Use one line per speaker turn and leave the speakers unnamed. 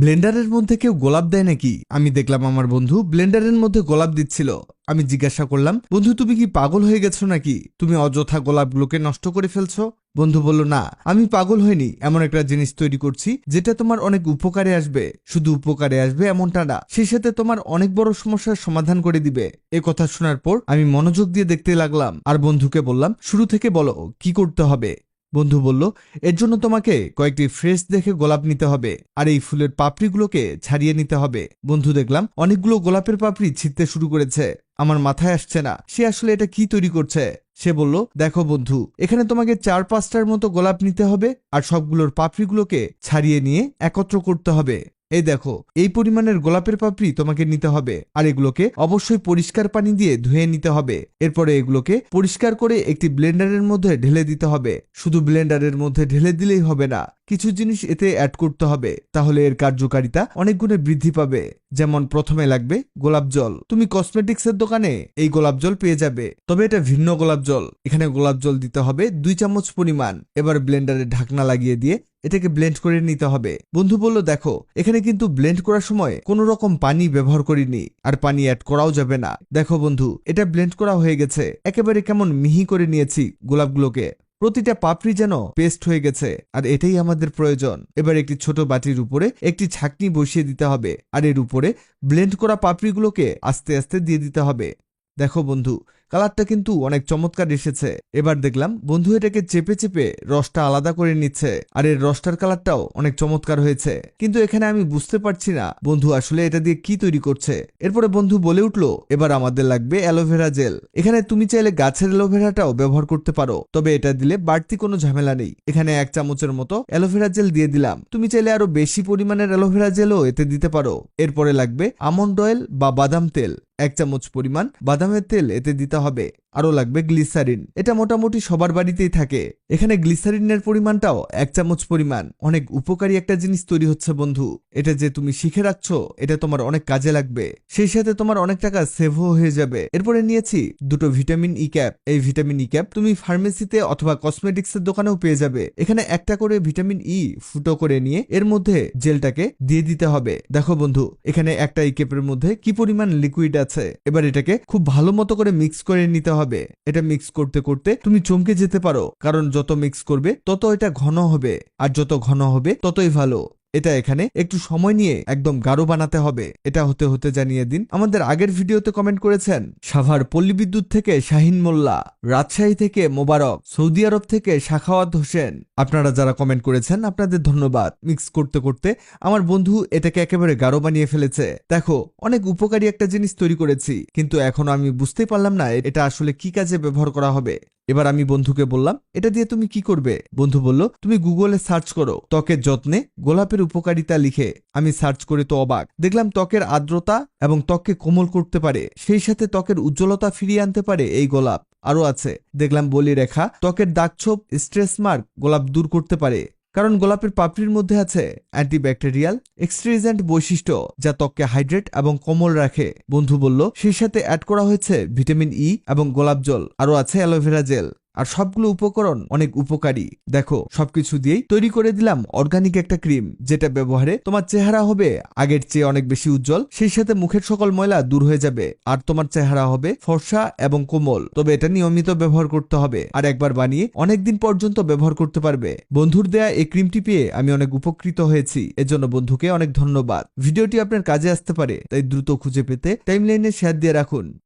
ব্লেন্ডারের মধ্যে কেউ গোলাপ দেয় নাকি? আমি দেখলাম আমার বন্ধু ব্লেন্ডারের মধ্যে গোলাপ দিচ্ছিল। আমি জিজ্ঞাসা করলাম, বন্ধু, তুমি কি পাগল হয়ে গেছো নাকি? তুমি অযথা গোলাপগুলোকে নষ্ট করে ফেলছো? বন্ধু বলল, না, আমি পাগল হইনি। এমন একটা জিনিস তৈরি করছি যেটা তোমার অনেক উপকারে আসবে। শুধু উপকারে আসবে এমনটা না সেই সাথে তোমার অনেক বড় সমস্যার সমাধান করে দিবে। এ কথা শোনার পর আমি মনোযোগ দিয়ে দেখতে লাগলাম। আর বন্ধুকে বললাম, শুরু থেকে বলো, কি করতে হবে? বন্ধু বলল, এর জন্য তোমাকে কয়েকটি ফ্রেশ দেখে গোলাপ নিতে হবে আর এই ফুলের পাপড়িগুলোকে ছাড়িয়ে নিতে হবে। বন্ধু দেখলাম, অনেকগুলো গোলাপের পাপড়ি ছিঁড়তে শুরু করেছে। আমার মাথায় আসছে না, সে আসলে এটা কি তৈরি করছে? সে বলল, দেখো বন্ধু, এখানে তোমাকে চার পাঁচটার মতো গোলাপ নিতে হবে আর সবগুলোর পাপড়িগুলোকে ছাড়িয়ে নিয়ে একত্র করতে হবে। এই দেখো, এই পরিমাণের গোলাপের পাপড়ি তোমাকে নিতে হবে, আর এগুলোকে অবশ্যই পরিষ্কার পানি দিয়ে ধুয়ে নিতে হবে। এরপরে এগুলোকে পরিষ্কার করে একটি ব্লেন্ডারের মধ্যে ঢেলে দিতে হবে। শুধু ব্লেন্ডারের মধ্যে ঢেলে দিলেই হবে না, কিছু জিনিস এতে অ্যাড করতে হবে, তাহলে এর কার্যকারিতা অনেক গুণে বৃদ্ধি পাবে। যেমন প্রথমে লাগবে গোলাপ জল। তুমি কসমেটিক্সের দোকানে এই গোলাপ জল পেয়ে যাবে। তবে এটা ভিন্ন গোলাপ জল। এখানে গোলাপ জল দিতে হবে দুই চামচ পরিমাণ। এবার ব্লেন্ডারে ঢাকনা লাগিয়ে দিয়ে এটাকে ব্লেন্ড করে নিতে হবে। বন্ধু বলল, দেখো, এখানে কিন্তু ব্লেন্ড করার সময় কোনো রকম পানি ব্যবহার করিনি, আর পানি অ্যাড করাও যাবে না। দেখো বন্ধু, এটা ব্লেন্ড করা হয়ে গেছে। একেবারে কেমন মিহি করে নিয়েছি গোলাপগুলোকে। প্রতিটা পাপড়ি যেন পেস্ট হয়ে গেছে, আর এটাই আমাদের প্রয়োজন। এবার একটি ছোট বাটির উপরে একটি ছাকনি বসিয়ে দিতে হবে, আর এর উপরে ব্লেন্ড করা পাপড়িগুলোকে আস্তে আস্তে দিয়ে দিতে হবে। দেখো বন্ধু কালারটা কিন্তু অনেক চমৎকার এসেছে। এবার দেখলাম, বন্ধু এটাকে চেপে চেপে রসটা আলাদা করে নিচ্ছে, আর এর রসটার কালারটাও অনেক চমৎকার হয়েছে। কিন্তু এখানে আমি বুঝতে পারছি না, বন্ধু আসলে এটা দিয়ে কি তৈরি করছে। এরপরে বন্ধু বলে উঠল, এবার আমাদের লাগবে অ্যালোভেরা জেল। এখানে তুমি চাইলে গাছের অ্যালোভেরাটাও ব্যবহার করতে পারো, তবে এটা দিলে বাড়তি কোনো ঝামেলা নেই। এখানে এক চামচের মতো অ্যালোভেরা জেল দিয়ে দিলাম। তুমি চাইলে আরও বেশি পরিমাণের অ্যালোভেরা জেলও এতে দিতে পারো। এরপরে লাগবে আমন্ড অয়েল বা বাদাম তেল। এক চামচ পরিমাণ বাদামের তেল এতে দিতে হবে, আরও লাগবে গ্লিসারিন। এটা মোটামুটি সবার বাড়িতেই থাকে। এখানে গ্লিসারিনের পরিমাণটাও এক চামচ পরিমাণ। অনেক উপকারী একটা জিনিস তৈরি হচ্ছে বন্ধু। এটা যে তুমি শিখে রাখছো, এটা তোমার অনেক কাজে লাগবে। সেই সাথে তোমার অনেক টাকা সেভও হয়ে যাবে। এরপরে নিয়েছি দুটো ভিটামিন ই ক্যাপ। এই ভিটামিন ই ক্যাপ তুমি ফার্মেসিতে অথবা কসমেটিক্সের দোকানেও পেয়ে যাবে। এখানে একটা করে ভিটামিন ই ফুটো করে নিয়ে এর মধ্যে জেলটাকে দিয়ে দিতে হবে। দেখো বন্ধু, এখানে একটা ই ক্যাপের মধ্যে কি পরিমাণ লিকুইড আছে? এবার এটাকে খুব ভালো মতো করে মিক্স করে নিতে হবে। এটা মিক্স করতে করতে তুমি চমকে যেতে পারো। কারণ যত মিক্স করবে, তত এটা ঘন হবে। আর যত ঘন হবে, ততই ভালো। এটা এখানে। একটু সময় নিয়ে একদম গাঢ় বানাতে হবে। এটা হতে হতে জানিয়ে দিন। আমাদের আগের ভিডিওতে কমেন্ট করেছেন, সাভার পল্লী বিদ্যুৎ থেকে শাহিন মোল্লা, রাজশাহী থেকে মোবারক, সৌদি আরব থেকে শাখাওয়াত হোসেন। আপনারা যারা কমেন্ট করেছেন, আপনাদের ধন্যবাদ। মিক্স করতে করতে আমার বন্ধু এটাকে একেবারে গাঢ় বানিয়ে ফেলেছে। দেখো, অনেক উপকারী একটা জিনিস তৈরি করেছি, কিন্তু এখনও আমি বুঝতেই পারলাম না, এটা আসলে কি কাজে ব্যবহার করা হবে। এবার আমি বন্ধুকে বললাম, এটা দিয়ে তুমি কি করবে? বন্ধু বলল, তুমি গুগলে সার্চ করো, ত্বকের যত্নে গোলাপের উপকারিতা লিখে। আমি সার্চ করে তো অবাক, দেখলাম ত্বকের আর্দ্রতা এবং ত্বককে কোমল করতে পারে, সেই সাথে ত্বকের উজ্জ্বলতা ফিরিয়ে আনতে পারে এই গোলাপ। আরও আছে, দেখলাম বলি রেখা ত্বকের দাগছোপ স্ট্রেস মার্ক গোলাপ দূর করতে পারে। কারণ গোলাপের পাপড়ির মধ্যে আছে অ্যান্টিব্যাকটেরিয়াল এক্সট্রিজেন্ট বৈশিষ্ট্য, যা ত্বককে হাইড্রেট এবং কোমল রাখে। বন্ধু বলল, সেই সাথে অ্যাড করা হয়েছে ভিটামিন ই এবং গোলাপ জল। আরও আছে অ্যালোভেরা জেল। আর সবগুলো উপকরণ অনেক উপকারী। দেখো, সবকিছু দিয়েই তৈরি করে দিলাম অর্গানিক একটা ক্রিম, যেটা ব্যবহারে তোমার চেহারা হবে আগের চেয়ে অনেক বেশি উজ্জ্বল, সেই সাথে মুখের সকল ময়লা দূর হয়ে যাবে, আর তোমার চেহারা হবে ফর্সা এবং কোমল। তবে এটা নিয়মিত ব্যবহার করতে হবে, আর একবার বানিয়ে অনেক দিন পর্যন্ত ব্যবহার করতে পারবে। বন্ধুর দেয়া এই ক্রিমটি পেয়ে আমি অনেক উপকৃত হয়েছি, এজন্য বন্ধুকে অনেক ধন্যবাদ। ভিডিওটি আপনার কাজে আসতে পারে, তাই দ্রুত খুঁজে পেতে টাইমলাইনে শেয়ার দিয়ে রাখুন।